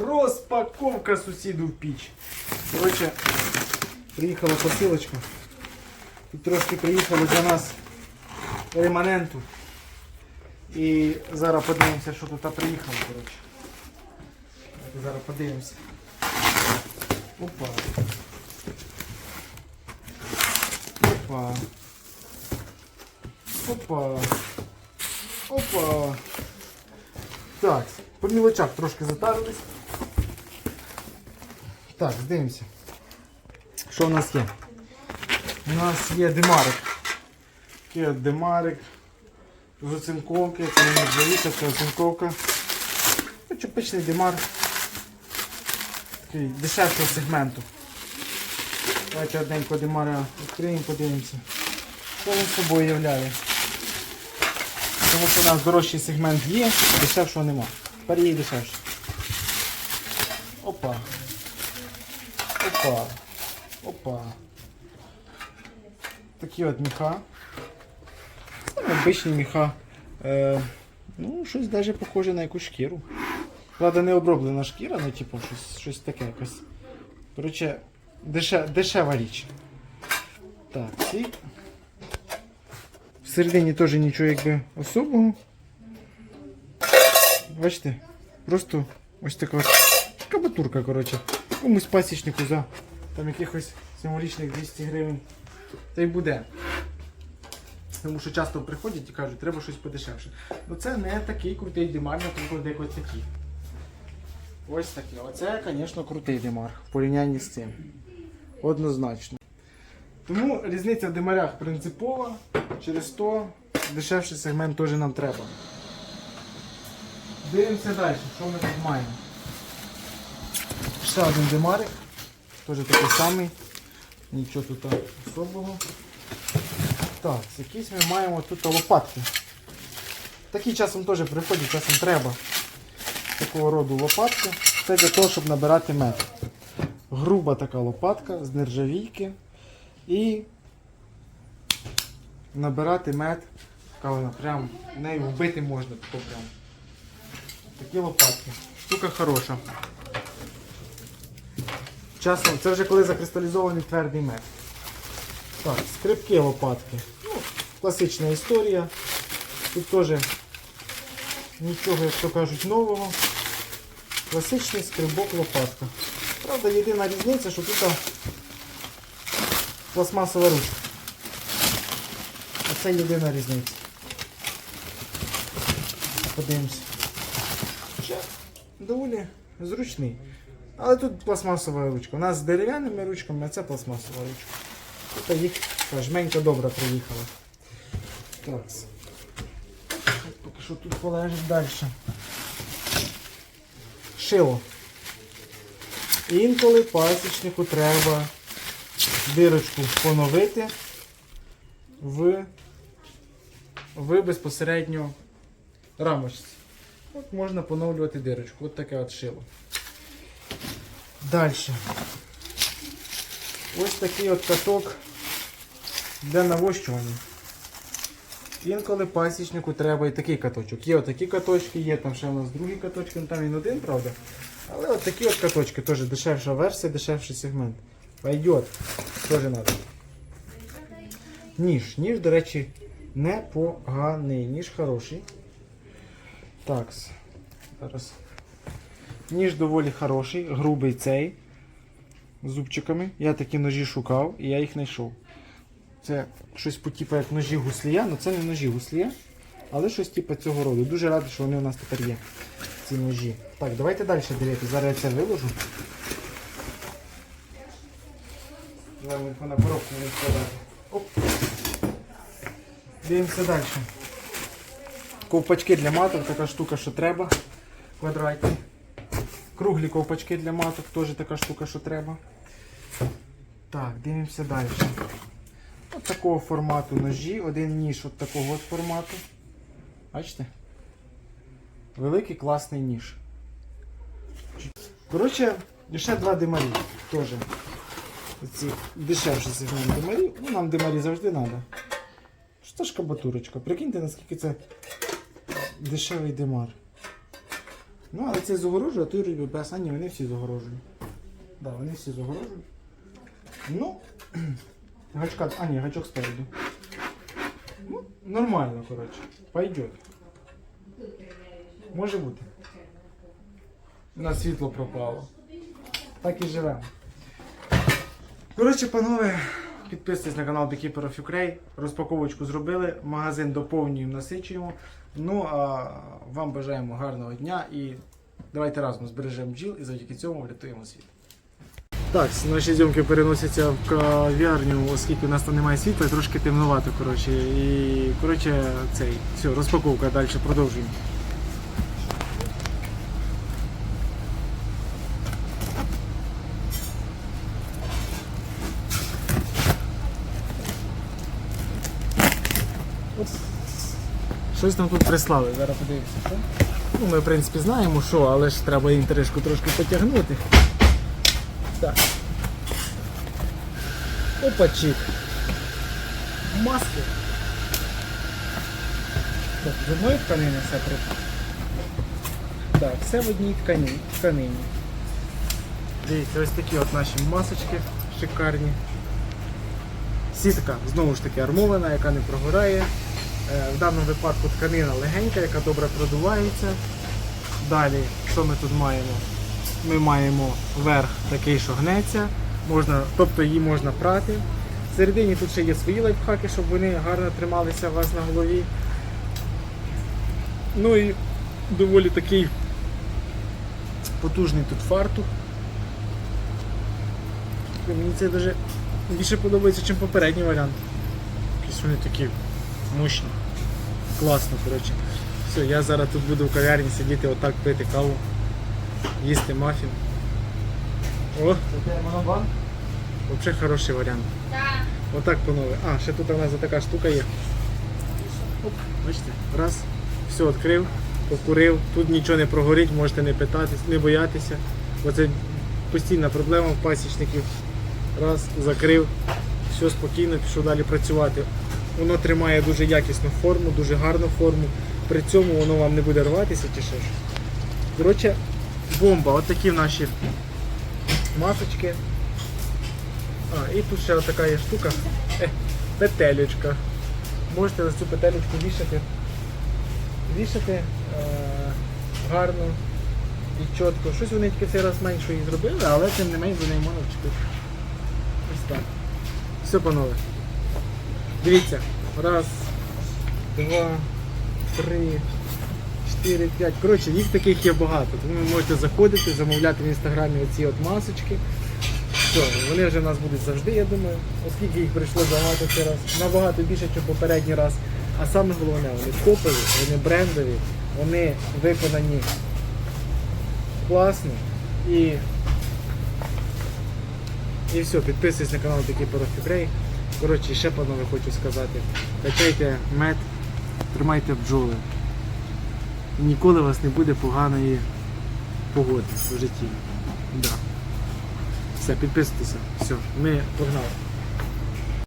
Розпаковка сусіду в піч. Коротше, приїхала посилочка. Тут трошки приїхало для нас реманенту. І зараз подивимося, що тут приїхало, коротше. Зараз подивимося. Опа. Опа. Опа. Опа. Так, по мілочах трошки затарились. Так, дивимося. Що в нас є? У нас є димарик. Такий от. З оцинковки, це не нержавіка, це оцинковка. Чупичний димар. Такий дешевшого сегменту. Давайте одненько димара відкриємо, подивимося. Що він собою являє. Тому що у нас дорожчий сегмент є, а дешевшого нема. Тепер є і дешевше. Опа. Опа. Опа. Такі от міха. Це обичні міха. Е, ну, щось навіть похоже на якусь шкіру. Правда, не оброблена шкіра, ну типу щось, щось таке якось. Коротше, деше, дешева річ. Так, ці. Всередині теж нічого якби особого. Бачите? Просто ось така кабатурка, коротше. Комусь пасічнику за там якихось символічних 200 гривень. Та й буде. Тому що часто приходять і кажуть, треба щось подешевше. Ну це не такий крутий димар, наприклад, як ось такий. Ось такий. Оце, звісно, крутий димар в порівнянні з цим. Однозначно. Тому різниця в димарях принципова, через то дешевший сегмент теж нам треба. Дивимося далі, що ми тут маємо. Ще один димарик, теж такий самий, нічого тут особого. Так, якісь ми маємо тут лопатки. Такі часом теж приходять, часом треба. Такого роду лопатки. Це для того, щоб набирати мед. Груба така лопатка з нержавійки. І набирати мед. Така вона прям нею вбити можна. Тако прям. Такі лопатки. Штука хороша. Часом, це вже коли закристалізований твердий мед. Так, скрипки лопатки. Ну, класична історія. Тут теж нічого, як то кажуть, нового. Класичний скрибок лопатка. Правда, єдина різниця, що тут пластмасова ручка. Оце єдина різниця. Подивимось. Ще доволі зручний. Але тут пластмасова ручка. У нас з дерев'яними ручками, а це пластмасова ручка. Тут їх та жменька добра приїхала. Так. Поки що тут полежить далі. Шило. Інколи пасічнику треба дирочку поновити в, в безпосередньо рамочці. От можна поновлювати дирочку. От таке от шило. Далі. Ось такий от каток для навощування. Інколи пасічнику треба і такий каточок. Є отакі каточки, є там ще у нас другі каточки, ну там він один, правда. Але от такі от каточки теж дешевша версія, дешевший сегмент. Пойдет. Теж треба. Ніж. Ніж, до речі, непоганий. Ніж хороший. Так. Зараз. Ніж доволі хороший, грубий цей. З зубчиками. Я такі ножі шукав і я їх знайшов. Це щось по типу як ножі гуслія, але це не ножі гуслія, але щось типу цього роду. Дуже радий, що вони у нас тепер є. Ці ножі. Так, давайте далі дивитися. Зараз я це виложу. На коробку не складати. Оп. Дивимося далі. Ковпачки для маток, така штука, що треба. Квадратні. Круглі ковпачки для маток, теж така штука, що треба. Так, дивимося далі. От такого формату ножі, один ніж от такого от формату. Бачите? Великий класний ніж. Коротше, ще два димарі теж. Ці дешевші сегмент димарів. Ну, нам димарі завжди треба. Що ж кабатурочка? Прикиньте, наскільки це дешевий димар. Ну, але це з огорожею, а той вроді без, а ні, вони всі з огорожею. Да, вони всі з огорожею. Ну, гачка, а ні, гачок спереду. Ну, нормально, коротше. Пойдет. Може бути. У нас світло пропало. Так і живемо. Коротше, панове, підписуйтесь на канал Beekeeper of Ukraine. Розпаковочку зробили, магазин доповнюємо, насичуємо. Ну а вам бажаємо гарного дня і давайте разом збережемо бджіл і завдяки цьому врятуємо світ. Так, наші зйомки переносяться в кав'ярню, оскільки у нас там немає світла, трошки темнувато, коротше. І коротше, цей, все, розпаковка далі продовжуємо. Щось нам тут прислали, зараз подивимося, що. Ну, ми, в принципі, знаємо, що, але ж треба інтрижку трошки потягнути. Так. Опачик. Маски. Так, з одної тканини все при. Так, все в одній тканині. тканині. Дивіться, ось такі от наші масочки шикарні. Сітка знову ж таки армована, яка не прогорає. Е, В даному випадку тканина легенька, яка добре продувається. Далі, що ми тут маємо? Ми маємо верх такий, що гнеться, можна, тобто її можна прати. Всередині тут ще є свої лайфхаки, щоб вони гарно трималися у вас на голові. Ну і доволі такий потужний тут фартух. Мені це дуже більше подобається, ніж попередній варіант. Якісь вони такі мощні. Класно, коротше. Все, я зараз тут буду в кав'ярні сидіти, отак пити каву, їсти мафін. О. Взагалі хороший варіант. Отак, панове. А, ще тут у нас така штука є. Оп, бачите, раз, все відкрив, покурив, тут нічого не прогорить, можете не питатись, не боятися. Бо це постійна проблема в пасічників. Раз, закрив, все спокійно, пішов далі працювати. Воно тримає дуже якісну форму, дуже гарну форму. При цьому воно вам не буде рватися чи щось. Коротше, бомба. От такі наші масочки. А, і тут ще така є штука. Е, петелечка. Можете на цю петелечку вішати. Вішати е, гарно і чітко. Щось вони тільки цей раз менше зробили, але тим не менш за неї можна. Ось так. Все, панове. Дивіться. Раз, два, три, чотири, п'ять. Коротше, їх таких є багато. Тому ви можете заходити, замовляти в інстаграмі оці от масочки. Все, вони вже в нас будуть завжди, я думаю, оскільки їх прийшло багато цей раз. Набагато більше, ніж попередній раз. А саме головне, вони копові, вони брендові, вони виконані класно. І, і все, підписуйтесь на канал такий Парафібрей. Коротше, ще панове хочу сказати. Качайте мед, тримайте бджоли. Ніколи у вас не буде поганої погоди в житті. Да. Все, підписуйтеся. Все, ми погнали.